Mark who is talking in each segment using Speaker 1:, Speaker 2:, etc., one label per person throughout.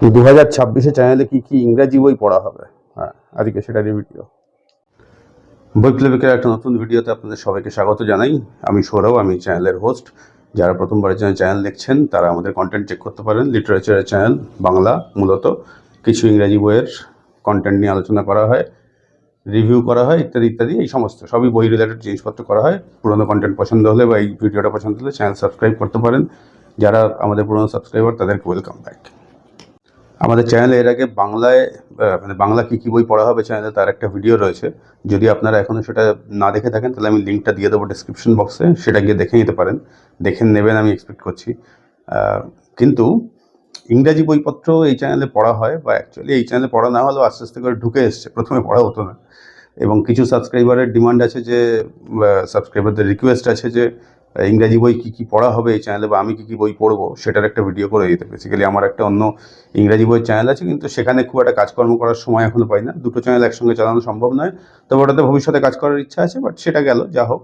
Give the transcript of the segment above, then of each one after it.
Speaker 1: দু হাজার ছাব্বিশে চ্যানেলে কি কি ইংরাজি বই পড়া হবে? হ্যাঁ আজকে সেটারই ভিডিও বৈপ্লবিকের একটা নতুন ভিডিওতে আপনাদের সবাইকে স্বাগত জানাই। আমি সৌরভ, আমি চ্যানেলের হোস্ট যারা প্রথমবারের জন্য চ্যানেল দেখছেন, তারা আমাদের কন্টেন্ট চেক করতে পারেন। লিটারেচারের চ্যানেল বাংলা মূলত। কিছু ইংরাজি বইয়ের কন্টেন্ট নিয়ে আলোচনা করা হয় রিভিউ করা হয়, ইত্যাদি ইত্যাদি, এই সমস্ত। সবই বই রিলেটেড জিনিসপত্র করা হয়। পুরোনো কন্টেন্ট পছন্দ হলে বা এই ভিডিওটা পছন্দ হলে চ্যানেল সাবস্ক্রাইব করতে পারেন। যারা আমাদের পুরোনো সাবস্ক্রাইবার তাদেরকে ওয়েলকাম ব্যাক আমাদের চ্যানেলে এর আগে বাংলায় মানে বাংলা কী কী বই পড়া হবে চ্যানেলে তার একটা ভিডিও রয়েছে। যদি আপনারা এখনও সেটা না দেখে থাকেন, তাহলে আমি লিঙ্কটা দিয়ে দেবো ডিসক্রিপশন বক্সে সেটা গিয়ে দেখে নিতে পারেন। দেখে নেবেন, আমি এক্সপেক্ট করছি। কিন্তু ইংরাজি বইপত্র এই চ্যানেলে পড়া হয়, বা অ্যাকচুয়ালি এই চ্যানেলে পড়া না হলেও আস্তে আস্তে করে ঢুকে এসছে। প্রথমে পড়া হতো না। এবং কিছু সাবস্ক্রাইবারের ডিমান্ড আছে যে সাবস্ক্রাইবারদের রিকোয়েস্ট আছে যে ইংরাজি বই কী কী পড়া হবে এই চ্যানেলে বা আমি কী কী বই পড়ব সেটার একটা ভিডিও করে দিতে। বেসিক্যালি আমার একটা অন্য ইংরাজি বইয়ের চ্যানেল আছে, কিন্তু সেখানে খুব একটা কাজকর্ম করার সময় এখনও পাই না। দুটো চ্যানেল একসঙ্গে চালানো সম্ভব নয়। তবে ওটাতে ভবিষ্যতে কাজ করার ইচ্ছা আছে বাট সেটা গেল, যা হোক।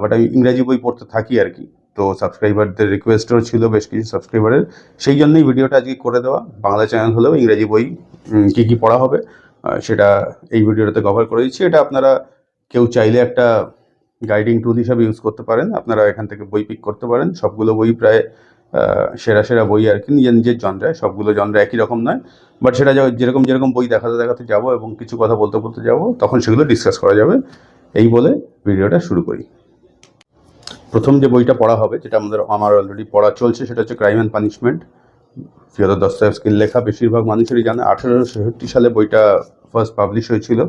Speaker 1: বাট আমি ইংরাজি বই পড়তে থাকি আর কি। তো সাবস্ক্রাইবারদের রিকোয়েস্টও ছিল বেশ কিছু সাবস্ক্রাইবারের সেই জন্যই ভিডিওটা আজকে করে দেওয়া। বাংলা চ্যানেল হলেও ইংরাজি বই কী কী পড়া হবে সেটা এই ভিডিওটাতে কভার করে দিচ্ছি। এটা আপনারা কেউ চাইলে একটা গাইডিং টুল হিসাবে ইউজ করতে পারেন। আপনারা এখান থেকে বই পিক করতে পারেন। সবগুলো বই প্রায় সেরা সেরা বই আর কি। নিজের নিজের জনরায় সবগুলো জনরা একই রকম নয়। বাট সেটা যেরকম যেরকম বই দেখাতে দেখাতে যাব এবং কিছু কথা বলতে বলতে যাব, তখন সেগুলো ডিসকাস করা যাবে। এই বলে ভিডিওটা শুরু করি। প্রথম যে বইটা পড়া হবে, যেটা আমাদের, আমার অলরেডি পড়া চলছে, সেটা হচ্ছে ক্রাইম অ্যান্ড পানিশমেন্ট ফিওদর দস্তায়েভস্কির লেখা বেশিরভাগ মানুষেরই জানে। আঠেরোশো ছেষট্টি সালে বইটা ফার্স্ট পাবলিশ হয়েছিল।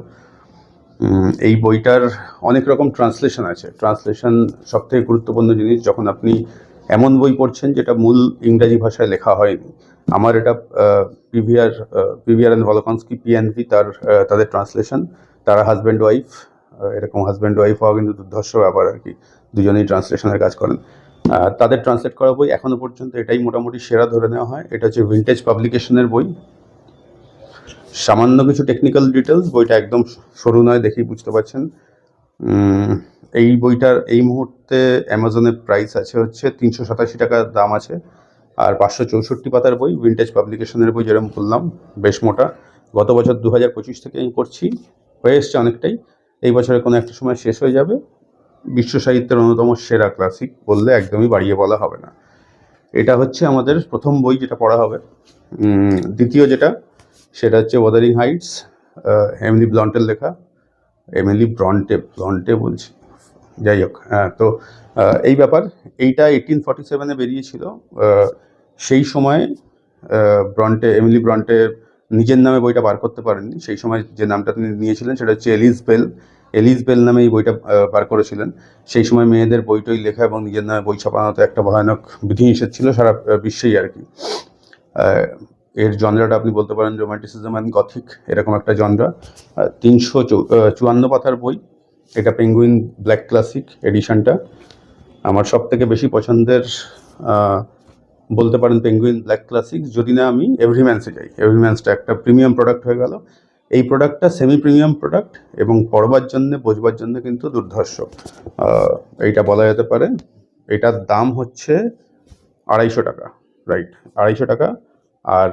Speaker 1: এই বইটার অনেক রকম ট্রান্সলেশন আছে। ট্রান্সলেশন সবথেকে গুরুত্বপূর্ণ জিনিস, যখন আপনি এমন বই পড়ছেন যেটা মূল ইংরাজি ভাষায় লেখা হয়নি, আমার এটা Pevear Pevear and Volokhonsky PNV তার তাদের ট্রান্সলেশন তারা হাজব্যান্ড ওয়াইফ এরকম হাজব্যান্ড ওয়াইফ হওয়া কিন্তু দুর্ধর্ষ ব্যাপার আর কি। দুজনেই ট্রান্সলেশনের কাজ করেন। তাদের ট্রান্সলেট করা বই এখনও পর্যন্ত এটাই মোটামুটি সেরা ধরে নেওয়া হয়। এটা হচ্ছে ভিন্টেজ পাবলিকেশনের বই। সামান্য কিছু টেকনিক্যাল ডিটেলস বইটা একদম সরু নয় দেখেই বুঝতে পারছেন। এই বইটার, এই মুহূর্তে অ্যামাজনের প্রাইস আছে হচ্ছে তিনশো সাতাশি টাকা দাম আছে। আর পাঁচশো চৌষট্টি পাতার বই উইন্টেজ পাবলিকেশনের বই যেরকম বললাম, বেশ মোটা। গত বছর দু হাজার পঁচিশ থেকে আমি পড়ছি হয়ে এসছে অনেকটাই। এই বছরে কোনো একটা সময় শেষ হয়ে যাবে। বিশ্ব সাহিত্যের অন্যতম সেরা ক্লাসিক বললে একদমই বাড়িয়ে বলা হবে না। এটা হচ্ছে আমাদের প্রথম বই যেটা পড়া হবে। দ্বিতীয় যেটা সেটা হচ্ছে ওয়াদারিং হাইটস এমনি ব্লন্টের লেখা এমিলি ব্রন্টে ব্রন্টে বলছি। যাই হোক হ্যাঁ তো এই ব্যাপার, এইটা এইটিন ফর্টি সেভেনে বেরিয়েছিল সেই সময় ব্রন্টে এমিলি ব্রন্টে নিজের নামে বইটা বার করতে পারেননি। সেই সময় যে নামটা তিনি নিয়েছিলেন সেটা হচ্ছে এলিস বেল এলিস বেল নামে এই বইটা বার করেছিলেন। সেই সময় মেয়েদের বইটই লেখা এবং নিজের নামে বই ছাপানো তো একটা ভয়ানক বিধিনিষেধ ছিল সারা বিশ্বেই আর কি। এর জনরাটা আপনি বলতে পারেন রোমান্টিসিজম অ্যান্ড গথিক এরকম একটা জনরা। তিনশো চুয়ান্ন পাতার বই, এটা পেঙ্গুইন ব্ল্যাক ক্লাসিক এডিশনটা আমার সব থেকে বেশি পছন্দের বলতে পারেন পেঙ্গুইন ব্ল্যাক ক্লাসিক যদি না আমি এভরিম্যান্সে যাই। এভরিম্যান্সটা একটা প্রিমিয়াম প্রোডাক্ট হয়ে গেল। এই প্রোডাক্টটা সেমি প্রিমিয়াম প্রোডাক্ট এবং পড়বার জন্যে, বোঝবার জন্য কিন্তু দুর্ধর্ষ। এইটা বলা যেতে পারে, এটার দাম হচ্ছে আড়াইশো টাকা রাইট আড়াইশো টাকা। আর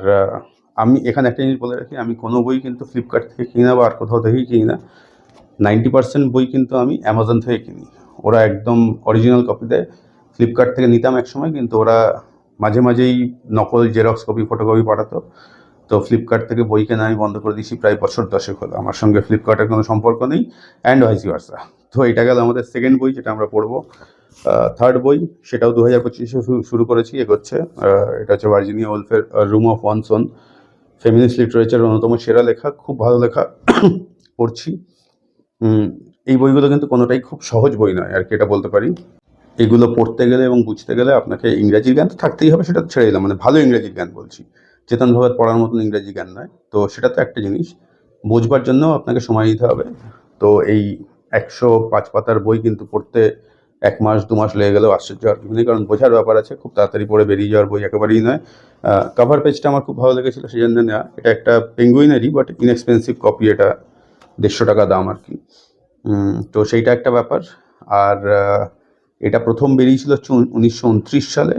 Speaker 1: আমি এখানে একটা জিনিস বলে রাখি, আমি কোনো বই কিন্তু ফ্লিপকার্ট থেকে কিনি না বা আর কোথাও থেকেই কিনি না। নাইনটি পার্সেন্ট বই কিন্তু আমি অ্যামাজন থেকে কিনি। ওরা একদম অরিজিনাল কপি দেয়। ফ্লিপকার্ট থেকে নিতাম এক সময়, কিন্তু ওরা মাঝে মাঝেই নকল জেরক্স কপি ফটোকপি পাঠাতো। তো ফ্লিপকার্ট থেকে বই কেনা আমি বন্ধ করে দিয়েছি প্রায় বছর দশেক হলো। আমার সঙ্গে ফ্লিপকার্টের কোনো সম্পর্ক নেই অ্যান্ড ভাইসি ভার্সা তো এটা গেল আমাদের সেকেন্ড বই, যেটা আমরা পড়ব। থার্ড বই, সেটাও দু হাজার পঁচিশে শুরু করেছি, এগোচ্ছে। এটা হচ্ছে Virginia ওলফের room of one's own feminist literature অন্যতম সেরা লেখা, খুব ভালো লেখা। পড়ছি। এই বইগুলো কিন্তু কোনোটাই খুব সহজ বই নয়, আর কি এটা বলতে পারি। এগুলো পড়তে গেলে এবং বুঝতে গেলে আপনাকে ইংরাজির জ্ঞান তো থাকতেই হবে, সেটা ছেড়ে দিলাম মানে ভালো ইংরেজির জ্ঞান বলছি। চেতন পড়ার মতন ইংরেজি জ্ঞান নয়। তো সেটা তো একটা জিনিস। বোঝবার জন্য আপনাকে সময় দিতে হবে। তো এই একশো পাঁচ পাতার বই কিন্তু পড়তে এক মাস, দু মাস লেগে গেলেও আশ্চর্য আর কিছু নেই কারণ বোঝার ব্যাপার আছে, খুব তাড়াতাড়ি পড়ে বেরিয়ে যাওয়ার বই একেবারেই নয়। কভার পেজটা আমার খুব ভালো লেগেছিলো সেই জন্য নেওয়া এটা একটা পেঙ্গুইনেরই বাট ইনএক্সপেন্সিভ কপি এটা দেড়শো টাকা দাম আর কি। তো সেইটা একটা ব্যাপার। আর এটা প্রথম বেরিয়েছিল হচ্ছে উনিশশো উনত্রিশ সালে।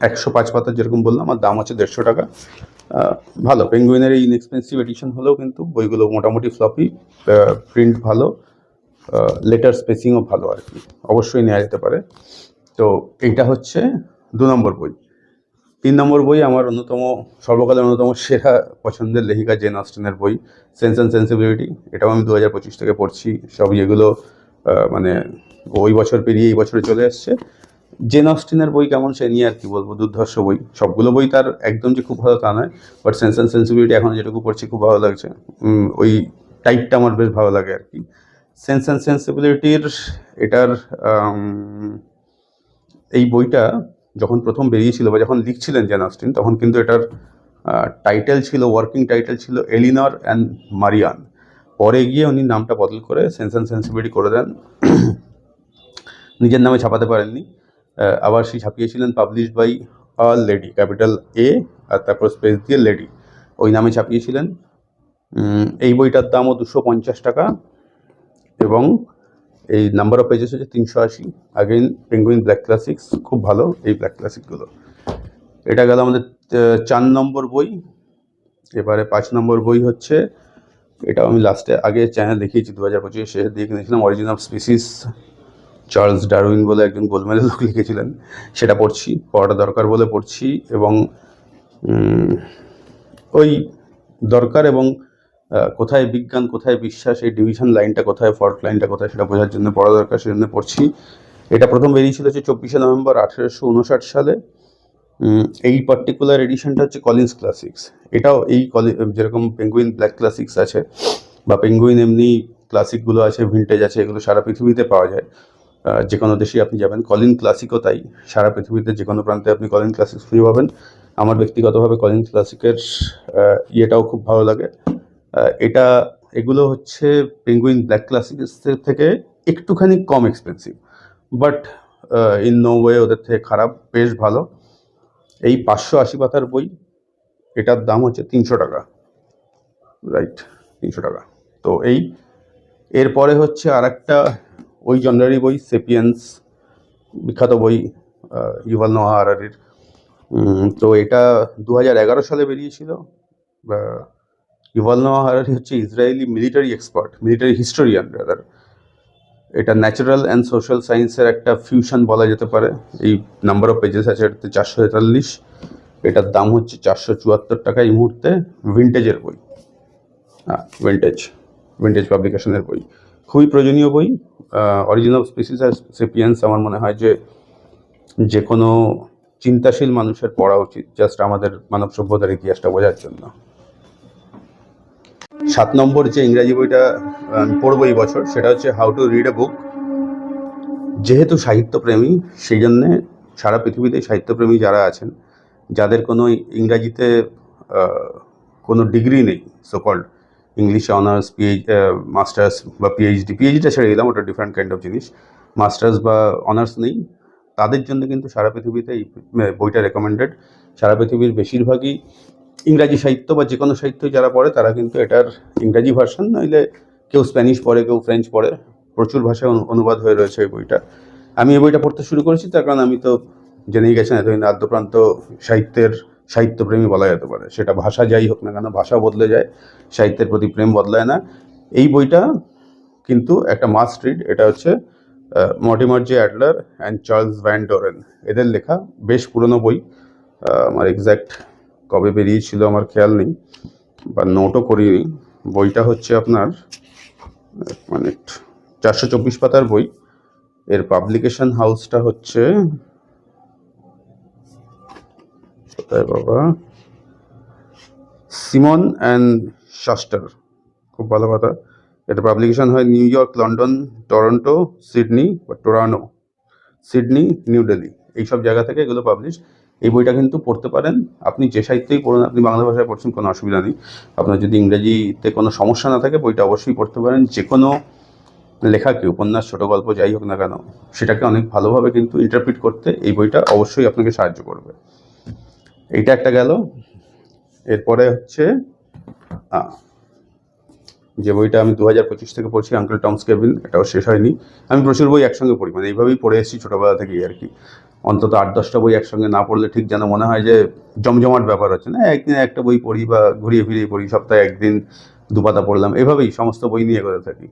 Speaker 1: একশো পাঁচ পাতা যেরকম বললাম আমার দাম হচ্ছে দেড়শো টাকা। ভালো পেঙ্গুইনের এই ইনএক্সপেন্সিভ এডিশন হলেও কিন্তু বইগুলো মোটামুটি ফ্লপি প্রিন্ট ভালো। লেটার স্পেসিংও ভালো আর কি। অবশ্যই নেওয়া যেতে পারে। তো এইটা হচ্ছে দু নম্বর বই। তিন নম্বর বই আমার অন্যতম, সর্বকালের অন্যতম সেরা পছন্দের লেখিকা জেন অস্টিনের বই সেন্স অ্যান্ড সেন্সিবিলিটি এটাও আমি দু হাজার পঁচিশ থেকে পড়ছি। সব যেগুলো মানে ওই বছর পেরিয়ে এই বছরে চলে এসছে। জেন অস্টিনের বই কেমন সে নিয়ে আর কি বলব, দুর্ধর্ষ বই। সবগুলো বই তার একদম যে খুব ভালো তা নয় বাট সেন্স অ্যান্ড সেন্সিবিলিটি এখন যেটুকু পড়ছি খুব ভালো লাগছে। ওই টাইপটা আমার বেশ ভালো লাগে আর কি। সেন্স অ্যান্ড সেন্সিবিলিটির এটার এই বইটা যখন প্রথম বেরিয়েছিল বা যখন লিখছিলেন জেন অস্টিন তখন কিন্তু এটার টাইটেল ছিল ওয়ার্কিং টাইটেল ছিল এলিনর অ্যান্ড মারিয়ান পরে গিয়ে উনি নামটা বদল করে সেন্স অ্যান্ড সেন্সিবিলিটি করে দেন। নিজের নামে ছাপাতে পারেননি। আবার সেই ছাপিয়েছিলেন publish by a lady capital A আর তারপর স্পেস দিয়ে লেডি ওই নামে ছাপিয়েছিলেন। এই বইটার দামও দুশো পঞ্চাশ টাকা। এবং এই নাম্বার অফ পেজেস হচ্ছে তিনশো আশি। আগেন পেঙ্গুইন ব্ল্যাক ক্লাসিক্স খুব ভালো এই ব্ল্যাক ক্লাসিকগুলো এটা গেল আমাদের চার নম্বর বই। এবারে পাঁচ নম্বর বই হচ্ছে, এটাও আমি লাস্টে আগে চ্যানেল দেখিয়েছি দু হাজার পঁচিশে শেষের দিকে কিনেছিলাম origin of species Charles Darwin বলে একজন গোলমেলে লোক লিখেছিলেন। সেটা পড়ছি, পড়াটা দরকার বলে পড়ছি এবং ওই দরকার এবং কোথায় বিজ্ঞান, কোথায় বিশ্বাস, এই ডিভিশন লাইনটা কোথায় ফল্ট লাইনটা কোথায় সেটা বোঝার জন্য পড়া দরকার, সেজন্য পড়ছি। এটা প্রথম বেরিয়েছিল হচ্ছে চব্বিশে নভেম্বর আঠেরোশো উনষাট সালে। এই পার্টিকুলার এডিশনটা হচ্ছে কলিন্স ক্লাসিক্স এটাও এই কলি যেরকম পেঙ্গুইন ব্ল্যাক ক্লাসিক্স আছে, বা পেঙ্গুইন এমনি ক্লাসিকগুলো আছে ভিন্টেজ আছে, এগুলো সারা পৃথিবীতে পাওয়া যায়। যে কোনো দেশেই আপনি যাবেন। কলিন ক্লাসিকও তাই, সারা পৃথিবীতে যে কোনো প্রান্তে আপনি কলিন ক্লাসিক্স খুঁজে পাবেন। আমার ব্যক্তিগতভাবে কলিন ক্লাসিকের ইয়েটাও খুব ভালো লাগে। এটা, এগুলো হচ্ছে পেঙ্গুইন ব্ল্যাক ক্লাসিক্সের থেকে একটুখানি কম expensive but in no way ওদের থেকে খারাপ, বেশ ভালো। এই পাঁচশো আশি পাতার বই, এটার দাম হচ্ছে তিনশো টাকা। রাইট তিনশো টাকা। তো এই, এরপরে হচ্ছে আর একটা ওই জনরারি বই সেপিয়েন্স বিখ্যাত বই ইউভাল নোহা আরারির তো এটা দু হাজার এগারো সালে বেরিয়েছিল ইউভাল নোহা হারারি হচ্ছে Israeli military expert military historian rather এটা ন্যাচারাল অ্যান্ড সোশ্যাল সায়েন্সের একটা ফিউশন বলা যেতে পারে। এই নাম্বার অফ পেজেস আছে, এটাতে চারশো তেতাল্লিশ। এটার দাম হচ্ছে চারশো চুয়াত্তর টাকা এই মুহূর্তে। ভিন্টেজের বই। হ্যাঁ ভিন্টেজ ভিন্টেজ পাবলিকেশনের বই। খুবই প্রয়োজনীয় বই। অরিজিন অফ স্পিসিস আর সেপিয়েন্স আমার মনে হয় যে যে কোনো চিন্তাশীল মানুষের পড়া উচিত। জাস্ট আমাদের মানব সভ্যতার ইতিহাসটা বোঝার জন্য। সাত নম্বর যে ইংরাজি বইটা পড়ব এই বছর, সেটা হচ্ছে how to read a book যেহেতু সাহিত্যপ্রেমী, সেই জন্যে সারা পৃথিবীতে সাহিত্যপ্রেমী যারা আছেন, যাদের কোনো ইংরাজিতে কোনো ডিগ্রি নেই সোকল্ড ইংলিশে অনার্স পিএইচ মাস্টার্স বা পিএইচডি পিএইচডিটা ছেড়ে দিলাম, ওটা ডিফারেন্ট কাইন্ড অফ জিনিস। মাস্টার্স বা অনার্স নেই, তাদের জন্য কিন্তু সারা পৃথিবীতে এই বইটা রেকমেন্ডেড সারা পৃথিবীর বেশিরভাগই ইংরাজি সাহিত্য বা যে কোনো সাহিত্য যারা পড়ে, তারা কিন্তু এটার ইংরাজি ভার্সন, নইলে কেউ স্প্যানিশ পড়ে, কেউ ফ্রেঞ্চ পড়ে, প্রচুর ভাষায় অনুবাদ হয়ে রয়েছে এই বইটা। আমি এই বইটা পড়তে শুরু করেছি, তার কারণ আমি তো জেনেই গেছেন, এতদিন আদ্যপ্রান্ত সাহিত্যের সাহিত্যপ্রেমী বলা যেতে পারে। সেটা ভাষা যাই হোক না কেন ভাষা বদলে যায়, সাহিত্যের প্রতি প্রেম বদলায় না। এই বইটা কিন্তু একটা মাস্ট রিড, এটা হচ্ছে Mortimer J Adler and Charles Van Doren. এদের লেখা বেশ পুরনো বই আমার এক্স্যাক্ট কবে বেরিয়েছিল আমার খেয়াল নেই, বা নোটও করিনি। বইটা হচ্ছে আপনার মিনিট চারশো চব্বিশ পাতার বই। এর পাবলিকেশন হাউসটা হচ্ছে, কোথায় বাবা? সিমন অ্যান্ড শাস্টার খুব ভালো কথা এটা পাবলিকেশন হয় New York London Toronto Sydney বা টোরানো সিডনি নিউ দিল্লি এইসব জায়গা থেকে এগুলো পাবলিশ এই বইটা কিন্তু পড়তে পারেন। আপনি যে সাহিত্যেই পড়ুন, আপনি বাংলা ভাষায় পড়ছেন, কোনো অসুবিধা নেই। আপনার যদি ইংরেজিতে কোনো সমস্যা না থাকে, বইটা অবশ্যই পড়তে পারেন। যে কোনো লেখাকে, উপন্যাস, ছোট গল্প, যাই হোক না কেন, সেটাকে অনেক ভালোভাবে কিন্তু ইন্টারপ্রিট করতে এই বইটা অবশ্যই আপনাকে সাহায্য করবে। এইটা একটা গেল। এরপরে হচ্ছে যে বইটা আমি দু হাজার পঁচিশ থেকে পড়ছি আঙ্কেল টমস কেবিন এটাও শেষ হয়নি। আমি প্রচুর বই একসঙ্গে পড়ি মানে এইভাবেই পড়ে এসেছি ছোটোবেলা থেকেই আর কি। অন্তত আট, দশটা বই একসঙ্গে না পড়লে ঠিক যেন মনে হয় যে জমজমাট ব্যাপার হচ্ছে না। একদিন একটা বই পড়ি বা ঘুরিয়ে ফিরিয়ে পড়ি, সপ্তাহে একদিন দুপাতা পড়লাম, এভাবেই সমস্ত বই নিয়ে করে থাকি।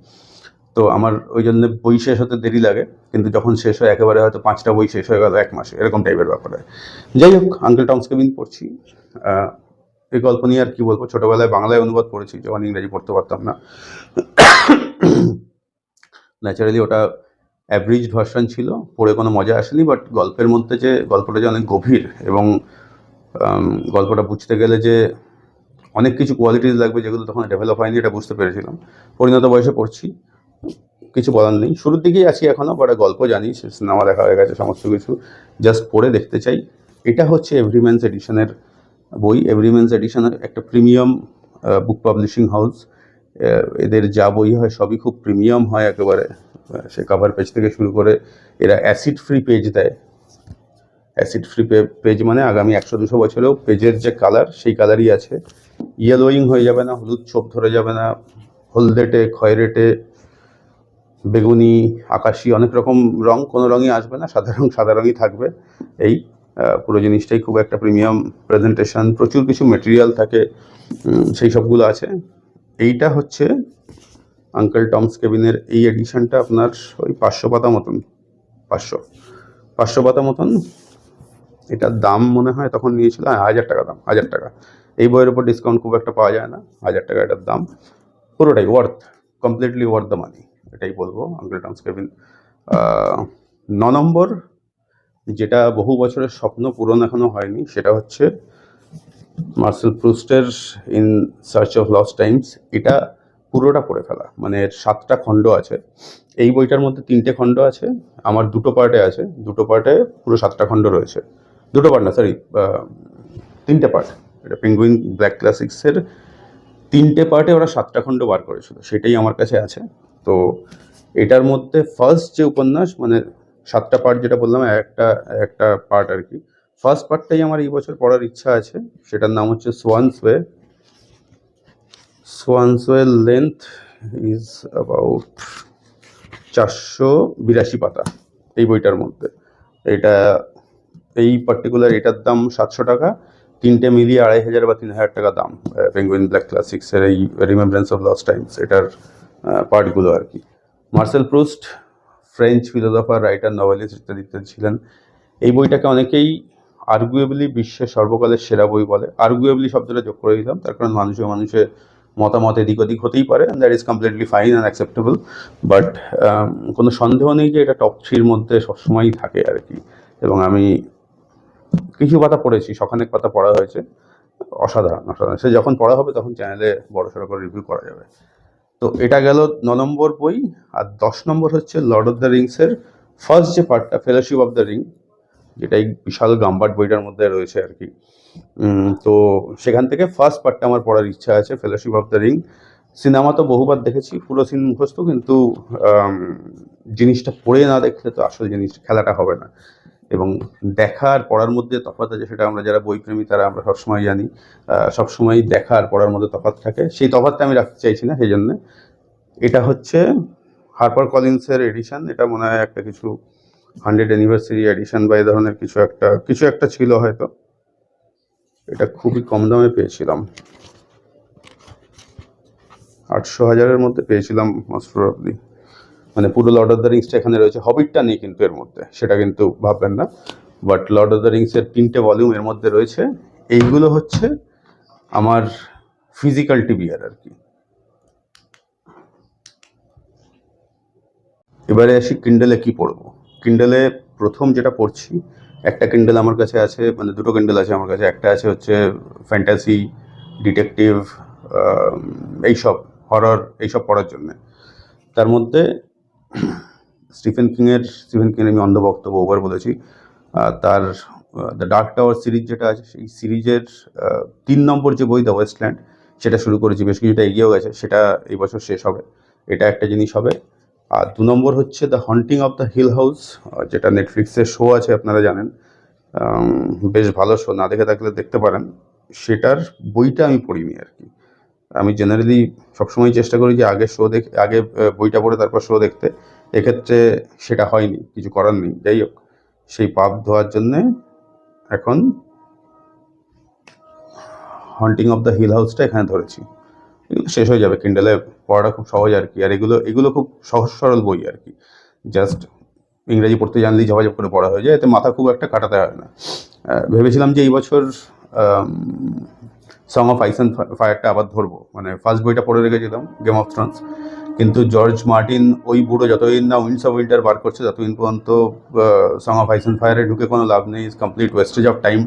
Speaker 1: তো আমার ওই জন্য বই শেষ হতে দেরি লাগে, কিন্তু যখন শেষ হয় একেবারে হয়তো পাঁচটা বই শেষ হয়ে গেল এক মাসে, এরকম টাইপের ব্যাপার হয়। যাই হোক আঙ্কেল টমস কেবিন পড়ছি। এই গল্প নিয়ে আর কি বলব? ছোটবেলায় বাংলায় অনুবাদ পড়েছি, যখন ইংরেজি পড়তে পারতাম না। ন্যাচারালি ওটা অ্যাভারেজ ভার্সন ছিল, পড়ে কোনো মজা আসেনি বাট গল্পের মধ্যে যে গল্পটা যে অনেক গভীর এবং গল্পটা বুঝতে গেলে যে অনেক কিছু কোয়ালিটিস লাগবে যেগুলো তখন ডেভেলপ হয়নি, এটা বুঝতে পেরেছিলাম। পরিণত বয়সে পড়ছি, কিছু বলার নেই। শুরুর দিকেই আছি এখনও বাট গল্প জানি, সিনেমা দেখা হয়ে গেছে, সমস্ত কিছু জাস্ট পড়ে দেখতে চাই। এটা হচ্ছে এভরিম্যানস এডিশনের বই। এভরিম্যানস এডিশনের একটা প্রিমিয়াম বুক পাবলিশিং হাউস এদের যা বই হয় সবই খুব প্রিমিয়াম হয় একেবারে। সে কভার পেজ থেকে শুরু করে এরা অ্যাসিড ফ্রি পেজ দেয়। অ্যাসিড ফ্রি পেজ মানে আগামী একশো দুশো বছরেও পেজের যে কালার সেই কালারই আছে। ইয়েলোয়িং হয়ে যাবে না, হলুদ ছোপ ধরে যাবে না, হলদেটে, খয়েরেটে, বেগুনি, আকাশি অনেক রকম রং, কোনো রঙই আসবে না, সাদা রং, সাদা রঙই থাকবে। এই পুরো জিনিসটাই খুব একটা প্রিমিয়াম প্রেজেন্টেশন প্রচুর কিছু মেটেরিয়াল থাকে সেই সবগুলো আছে। এইটা হচ্ছে আঙ্কেল টমস কেবিনের এই এডিশনটা আপনার ওই পাঁচশো পাতা মতন পাঁচশো পাঁচশো পাতা মতন। এটার দাম মনে হয় তখন নিয়েছিল হ্যাঁ, হাজার টাকা দাম হাজার টাকা। এই বইয়ের উপর ডিসকাউন্ট খুব একটা পাওয়া যায় না হাজার টাকা এটার দাম। পুরোটাই worth completely worth the money এটাই বলব আঙ্কেল টমস কেবিন। ন নম্বর যেটা বহু বছরের স্বপ্ন পূরণ এখনও হয়নি সেটা হচ্ছে Marcel প্রুস্টের in search of lost times এটা পুরোটা পড়ে ফেলা। মানে এর সাতটা খণ্ড আছে। এই বইটার মধ্যে তিনটে খণ্ড আছে, আমার দুটো পার্টে আছে, দুটো পার্টে পুরো সাতটা খণ্ড রয়েছে। দুটো পার্ট না সরি তিনটে পার্ট। এটা পেঙ্গুইন ব্ল্যাক ক্লাসিক্সের তিনটে পার্টে ওরা সাতটা খণ্ড বার করেছিল, সেটাই আমার কাছে আছে। তো এটার মধ্যে ফার্স্ট যে উপন্যাস মানে সাতটা পার্ট যেটা বললাম, একটা একটা পার্ট আর কি। ফার্স্ট পার্টটাই আমার এই বছর পড়ার ইচ্ছা আছে, সেটার নাম হচ্ছে Swann's way Swann's way length is about চারশো বিরাশি পাতা এই বইটার মধ্যে। এটা, এই পার্টিকুলার এটার দাম সাতশো টাকা, তিনটে মিলিয়ে আড়াই হাজার বা তিন হাজার টাকা দাম পেঙ্গুইন ব্ল্যাক ক্লাসিক্সের এই রিমেম্ব্রেন্স অফ লস্ট টাইমস এটার পার্টগুলো আর কি। Marcel Proust French philosopher writer novelist ইত্যাদি ইত্যাদি ছিলেন। এই বইটাকে অনেকেই আর্গুয়েবলি বিশ্বের সর্বকালের সেরা বই বলে। আর্গুয়েবলি শব্দটা যোগ করে দিলাম, তার কারণ মানুষে মানুষের মতামত এদিক ওদিক হতেই পারে that is completely fine and acceptable but কোনো সন্দেহ নেই যে এটা টপ থ্রির মধ্যে সবসময়ই থাকে আর কি। এবং আমি কিছু পাতা পড়েছি, সখানেক পাতা পড়া হয়েছে, অসাধারণ অসাধারণ। সে যখন পড়া হবে তখন চ্যানেলে বড় সড়ো করে রিভিউ করা যাবে। তো এটা গেল ন নম্বর বই, আর দশ নম্বর হচ্ছে লর্ড অফ দ্য রিংসের ফার্স্ট যে পার্টটা ফেলোশিপ অফ দ্য রিং যেটা এই বিশাল গাম্বাট বইটার মধ্যে রয়েছে আর কি। তো সেখান থেকে ফার্স্ট পার্টটা আমার পড়ার ইচ্ছা আছে fellowship of the ring cinema তো বহুবার দেখেছি, পুরো সিন মুখস্থ, কিন্তু জিনিসটা পড়ে না দেখলে তো আসল জিনিস, খেলাটা হবে না। এবং দেখা আর পড়ার মধ্যে তফাৎ আছে, সেটা আমরা যারা বইপ্রেমী, তারা আমরা সবসময় জানি। সবসময় দেখা আর পড়ার মধ্যে তফাৎ থাকে। সেই তফাৎটা আমি রাখতে চাইছি না সেই জন্যে এটা হচ্ছে হারপার কলিন্সের এডিশন এটা মনে হয় একটা কিছু হান্ড্রেড অ্যানিভার্সারি এডিশন বা এই ধরনের কিছু একটা কিছু একটা ছিল হয়তো। এটা খুবই কম দামে পেয়েছিলাম। আটশো হাজারের মধ্যে পেয়েছিলাম মোস্ট প্রবাবলি মানে পুরো লর্ড অফ দ্য রিংসটা এখানে রয়েছে। হবিটটা নেই কিন্তু এর মধ্যে, সেটা কিন্তু ভাববেন না। বাট লর্ড অফ দ্য রিংসের তিনটে ভলিউম এর মধ্যে রয়েছে। এইগুলো হচ্ছে আমার ফিজিক্যাল টিভিআর আর কি। এবারে আসি কিন্ডেলে কি পড়ব? কিন্ডেলে প্রথম যেটা পড়ছি, একটা কিন্ডেল আমার কাছে আছে মানে দুটো কিন্ডেল আছে আমার কাছে, একটা আছে হচ্ছে ফ্যান্টাসি ডিটেকটিভ এইসব হরর এইসব পড়ার জন্যে। তার মধ্যে স্টিফেন কিংয়ের স্টিফেন কিংয়ের আমি অন্ধভক্ত বহুবার বলেছি। তার দ্য ডার্ক টাওয়ার সিরিজ যেটা আছে, সেই সিরিজের তিন নম্বর যে বই দ্য ওয়েস্টল্যান্ড সেটা শুরু করেছি, বেশ কিছুটা এগিয়েও গেছে, সেটা এই বছর শেষ হবে। এটা একটা জিনিস হবে। আর দু নম্বর হচ্ছে the haunting of the hill house যেটা নেটফ্লিক্সের শো আছে, আপনারা জানেন। বেশ ভালো শো না দেখে থাকলে দেখতে পারেন। সেটার বইটা আমি পড়িনি আর কি। আমি জেনারেলি সবসময় চেষ্টা করি যে আগে শো দেখ আগে বইটা পড়ে তারপর শো দেখতে। এক্ষেত্রে সেটা হয়নি, কিছু করার নেই। যাই হোক, সেই পাপ ধোয়ার জন্যে এখন হন্টিং অফ দ্য হিল হাউসটা এখানে ধরেছি। এগুলো শেষ হয়ে যাবে কিন্ডেলে পড়াটা খুব সহজ আর কি। আর এগুলো এগুলো খুব সহজ সরল বই আর কি। জাস্ট ইংরেজি পড়তে জানলেই ঝপাঝপ করে পড়া হয়ে যায়, এতে মাথা খুব একটা কাটাতে হয় না। ভেবেছিলাম যে এই বছর সং অফ আইস অ্যান্ড ফায়ারটা আবার ধরবো। মানে ফার্স্ট বইটা পড়ে রেখেছিলাম গেম অফ থ্রোনস কিন্তু জর্জ মার্টিন ওই বুড়ো যতদিন না উইন্স অফ উইন্টার বার করছে, ততদিন পর্যন্ত সং অফ আইস অ্যান্ড ফায়ারে ঢুকে কোনো লাভ নেই। Is complete wastage of time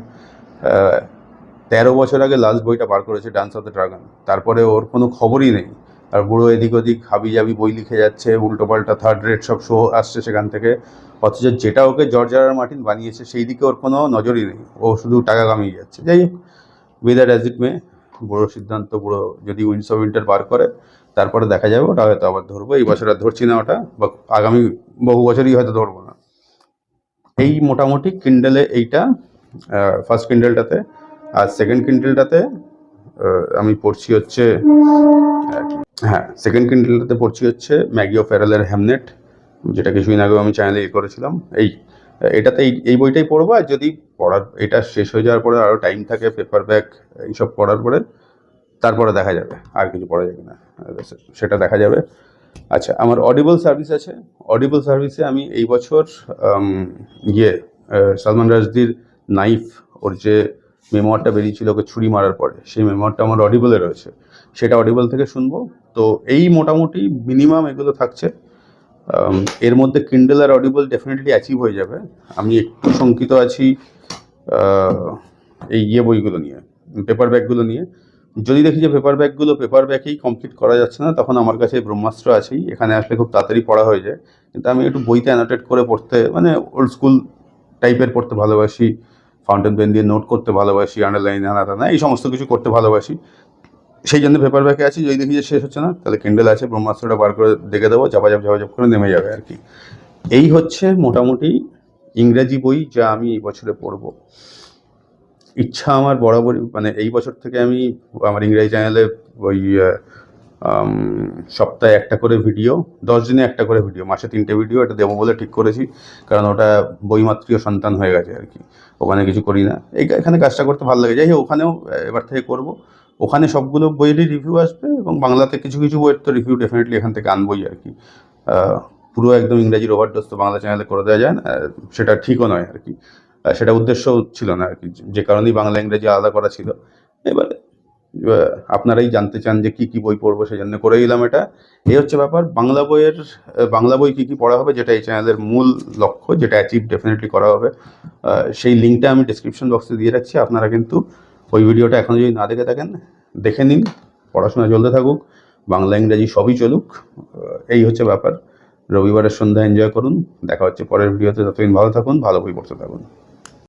Speaker 1: তেরো বছর আগে লাস্ট বইটা বার করেছে ডান্স অফ দ্য ড্রাগন তারপরে ওর কোনো খবরই নেই। আর বুড়ো এদিক ওদিক হাবি জাবি বই লিখে যাচ্ছে উল্টো পাল্টা থার্ড রেট সব শো আসছে সেখান থেকে। অথচ যেটা ওকে জর্জ আর আর মার্টিন বানিয়েছে, সেই দিকে ওর কোনো নজরই নেই। ও শুধু টাকা কামিয়ে যাচ্ছে। যাই হোক উইদার অ্যাজ ইট মে বুড়ো সিদ্ধান্ত, বুড়ো যদি উইন্স অফ উইন্টার বার করে, তারপরে দেখা যাবে, ওটা হয়তো আবার ধরবো। এই বছর আর ধরছি না ওটা, বা আগামী বহু বছরই হয়তো ধরবো না। এই মোটামুটি কিন্ডেলে এইটা ফার্স্ট কিন্ডেলটাতে আর সেকেন্ড কিন্ডেলটাতে আমি পড়ছি হচ্ছে হ্যাঁ সেকেন্ড কিন্ডেলটাতে পড়ছি হচ্ছে ম্যাগি ও ফেরালের হ্যামনেট যেটা কিছুদিন আগেও আমি চ্যানেলে ই করেছিলাম। এই, এটাতে এই এই বইটাই পড়ব, আর যদি পড়ার, এটা শেষ হয়ে যাওয়ার পরে আরও টাইম থাকে পেপার ব্যাগ এইসব পড়ার পরে, তারপরে দেখা যাবে, আর কিছু পড়া যাবে না। সেটা দেখা যাবে। আচ্ছা আমার অডিবল সার্ভিস আছে। অডিবল সার্ভিসে আমি এই বছর ইয়ে সালমান রাজদির নাইফ ওর যে মেমোয়ারটা বেরিয়েছিল ওকে ছুরি মারার পরে। সেই মেমোয়ারটা আমার অডিবলে রয়েছে। সেটা অডিবল থেকে শুনব। তো এই মোটামুটি মিনিমাম এগুলো থাকছে। এর মধ্যে কিন্ডেল আর অডিবল ডেফিনেটলি অ্যাচিভ হয়ে যাবে। আমি একটু শঙ্কিত আছি এই ইয়ে বইগুলো নিয়ে পেপার ব্যাগগুলো নিয়ে। যদি দেখি যে পেপার ব্যাগগুলো পেপার ব্যাগেই কমপ্লিট করা যাচ্ছে না, তখন আমার কাছে ব্রহ্মাস্ত্র আছেই। এখানে আসলে খুব তাড়াতাড়ি পড়া হয়ে যায়। কিন্তু আমি একটু বইতে অ্যানোটেট করে পড়তে মানে ওল্ড স্কুল টাইপের পড়তে ভালোবাসি। ফাউন্টেন পেন দিয়ে নোট করতে ভালোবাসি আন্ডারলাইন আনা টানা এই সমস্ত কিছু করতে ভালোবাসি। সেই জন্য পেপার ব্যাগে আছি, যদি দেখি যে শেষ হচ্ছে না, তাহলে কিন্ডেল আছে ব্রহ্মাস্ত্রটা বার করে দেখে দেবো চাপাচাপ চাপাচাপ করে নেমে যাবে আর কি। এই হচ্ছে মোটামুটি ইংরেজি বই যা আমি এই বছরে পড়ব। ইচ্ছা আমার বরাবরই মানে এই বছর থেকে আমি আমার ইংরেজি চ্যানেলে ওই সপ্তাহে একটা করে ভিডিও দশ দিনে একটা করে ভিডিও মাসে তিনটে ভিডিও এটা দেবো বলে ঠিক করেছি, কারণ ওটা বইমাতৃয় সন্তান হয়ে গেছে আর কি। ওখানে কিছু করি না। এই এখানে কাজটা করতে ভালো লাগে। যাই হোক, ওখানেও এবার থেকে করব। ওখানে সবগুলো বইয়েরই রিভিউ আসবে এবং বাংলাতে কিছু কিছু বইয়ের তো রিভিউ ডেফিনেটলি এখান থেকে আনবই আর কি। পুরো একদম ইংরাজির ওভারডোজ তো বাংলা চ্যানেলে করে দেওয়া যায় না। সেটা ঠিকও নয় আর কি। সেটা উদ্দেশ্য ছিল না আর কি। যে কারণেই বাংলা, ইংরেজি আলাদা করা ছিল। এবারে আপনারাই জানতে চান যে কি কি বই পড়ব সেই জন্য করে দিলাম এটা। এই হচ্ছে ব্যাপার, বাংলা বইয়ের বাংলা বই কি কি পড়া হবে যেটা এই চ্যানেলের মূল লক্ষ্য, যেটা অ্যাচিভ ডেফিনেটলি করা হবে। সেই লিঙ্কটা আমি ডিসক্রিপশন বক্সে দিয়ে রাখছি, আপনারা কিন্তু ওই ভিডিওটা এখনও যদি না দেখে থাকেন, দেখে নিন, পড়াশোনা চলতে থাকুক, বাংলা, ইংরেজি সবই চলুক এই হচ্ছে ব্যাপার। রবিবারের সন্ধ্যা এনজয় করুন, দেখা হচ্ছে পরের ভিডিওতে, ততদিন ভালো থাকুন, ভালো বই পড়তে থাকুন।